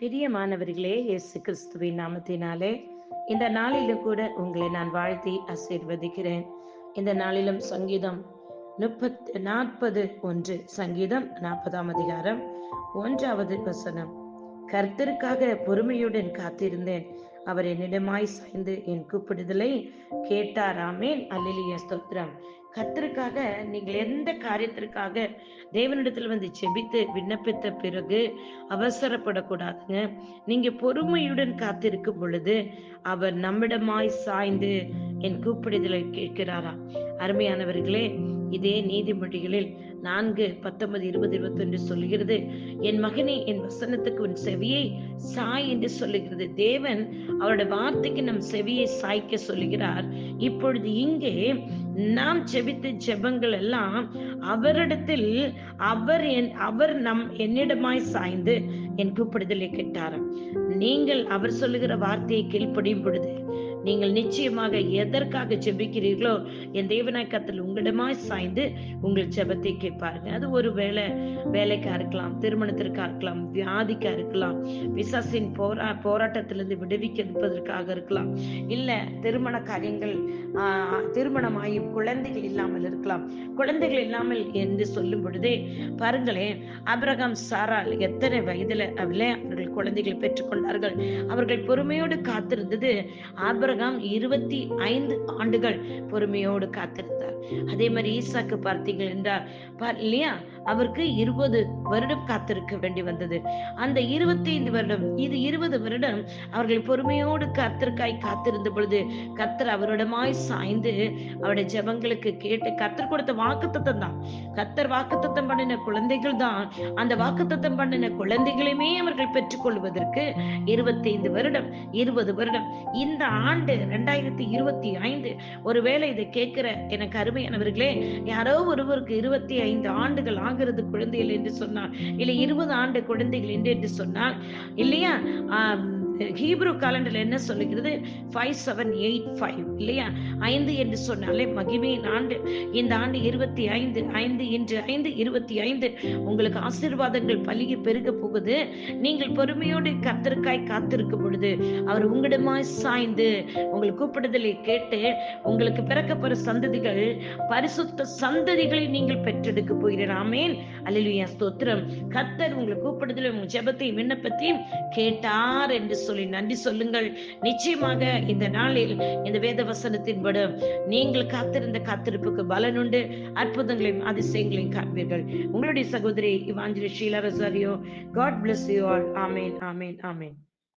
பிரியமானவர்களே இயேசு கிறிஸ்துவின் நாமத்தினாலே இந்த நாளிலும் கூட உங்களை நான் வாழ்த்தி ஆசீர்வதிக்கிறேன். இந்த நாளிலும் சங்கீதம் முப்பத்தி நாற்பது ஒன்று சங்கீதம் நாற்பதாம் அதிகாரம் ஒன்றாவது வசனம். கர்த்தருக்காக பொறுமையுடன் காத்திருந்தேன். அவர் என்னிடமாய் சாய்ந்து என் கூப்பிடுதலை கேட்டாராமேன் அல்லிலிய. ஸ்தோத்திரம். கர்த்தருக்காக நீங்கள் எந்த காரியத்திற்காக தேவனிடத்தில் வந்து செபித்து விண்ணப்பித்த பிறகு அவசரப்படக்கூடாதுங்க. நீங்க பொறுமையுடன் காத்திருக்கும் பொழுது அவர் நம்மிடமாய் சாய்ந்து என் கூப்பிடுதலை கேட்கிறாரா? அருமையானவர்களே இதே நீதிமொழிகளில் நான்கு பத்தொன்பது இருபது இருபத்தி ஒன்று சொல்கிறது என் மகனே என் வசனத்துக்கு உன் செவியை சாய் என்று சொல்லுகிறது. தேவன் அவருடைய வார்த்தைக்கு நம் செவியை சாய்க்க சொல்லுகிறார். இப்பொழுது இங்கே நாம் செபித்த ஜெபங்கள் எல்லாம் அவரிடத்தில் அவர் என் அவர் நம் என்னிடமாய் சாய்ந்து என் கூப்பிடுதலை கேட்டாராம். நீங்கள் அவர் சொல்லுகிற வார்த்தையை கீழ்ப்படியும் பொழுது நீங்கள் நிச்சயமாக எதற்காக ஜெபிக்கிறீர்களோ என் தேவநாயக்கத்தில் உங்களிடமாய் சாய்ந்து உங்கள் ஜெபத்தை கேட்பாருங்க. அது ஒரு வேலை வேலைக்கா இருக்கலாம் திருமணத்திற்கா இருக்கலாம் வியாதிக்கா இருக்கலாம் விசாசின் போரா போராட்டத்திலிருந்து விடுவிப்பதற்காக இருக்கலாம். இல்ல திருமண காரியங்கள் ஆஹ் குழந்தைகள் இல்லாமல் இருக்கலாம். குழந்தைகள் இல்லாமல் என்று சொல்லும் பொழுதே பாருங்களேன் அபிரகாம் சாரால் எத்தனை வயதுல அவளே அவர்கள் குழந்தைகளை பெற்றுக்கொண்டார்கள். அவர்கள் பொறுமையோடு காத்திருந்தது ஆபரகம் ஆபிரகாம் இருபத்தி ஐந்து ஆண்டுகள் பொறுமையோடு காத்திருந்தார். அதே மாதிரி ஈசாக்கு பார்த்தீங்கள் என்றார் இல்லையா அவருக்கு இருபது வருடம் காத்திருக்க வேண்டி வந்தது. அந்த இருபத்தி ஐந்து வருடம் இது இருபது வருடம் அவர்கள் பொறுமையோடு கர்த்தருக்காய் காத்திருந்த பொழுது கர்த்தர் அவரிடமாய் சாய்ந்து அவருடைய ஜபங்களுக்கு கேட்டு கர்த்தர் கொடுத்த வாக்குத்தத்தம் தான். கர்த்தர் வாக்குத்தத்தம் பண்ணின குழந்தைகள் தான். அந்த வாக்குத்தத்தம் பண்ணின குழந்தைகளையுமே அவர்கள் பெற்றுக்கொள்வதற்கு இருபத்தி ஐந்து வருடம் இருபது வருடம் இந்த ஆண்டு ரெண்டாயிரத்தி இருபத்தி ஐந்து. ஒருவேளை இதை கேட்கிற எனக்கு அருமையானவர்களே யாரோ ஒருவருக்கு இருபத்தி ஐந்து ஆண்டுகள் ஆகிறது குழந்தைகள் என்று சொன்னார் இல்லை இருபது ஆண்டு குழந்தைகள் என்று என்று சொன்னால் இல்லையா? ஹீப்ரோ காலண்டர்ல என்ன சொல்லுகிறது? ஃபைவ் செவன் எயிட் ஃபைவ் இல்லையா? ஐந்து என்று சொன்னாலே மகிமையின் ஆண்டு இந்த ஆண்டு இருபத்தி ஐந்து ஐந்து இன்று ஐந்து இருபத்தி ஐந்து. உங்களுக்கு ஆசீர்வாதங்கள் பலிய பெருக போகுது. நீங்கள் பொறுமையோடு கத்திருக்காய் காத்திருக்கும் பொழுது அவர் உங்களிடமாய் சாய்ந்து உங்கள் கூப்பிடுதலை கேட்டு உங்களுக்கு பிறக்கப்படுற சந்ததிகள் பரிசுத்த சந்ததிகளை நீங்கள் பெற்றெடுக்க போகிறாமே ஆமேன். அல்லா ஸ்தோத்திரம். கத்தர் உங்களை கூப்பிடுதலை உங்கள் ஜெபத்தையும் விண்ணப்பத்தையும் கேட்டார் என்று சொல்லி நன்றி சொல்லுங்கள். நிச்சயமாக இந்த நாளில் இந்த வேத வசனத்தின் படம் நீங்கள் காத்திருந்த காத்திருப்புக்கு பலன் உண்டு அற்புதங்களையும் அதிசயங்களையும் காண்பீர்கள். உங்களுடைய சகோதரி Evangeline Sheela Rosario God bless you all amen amen amen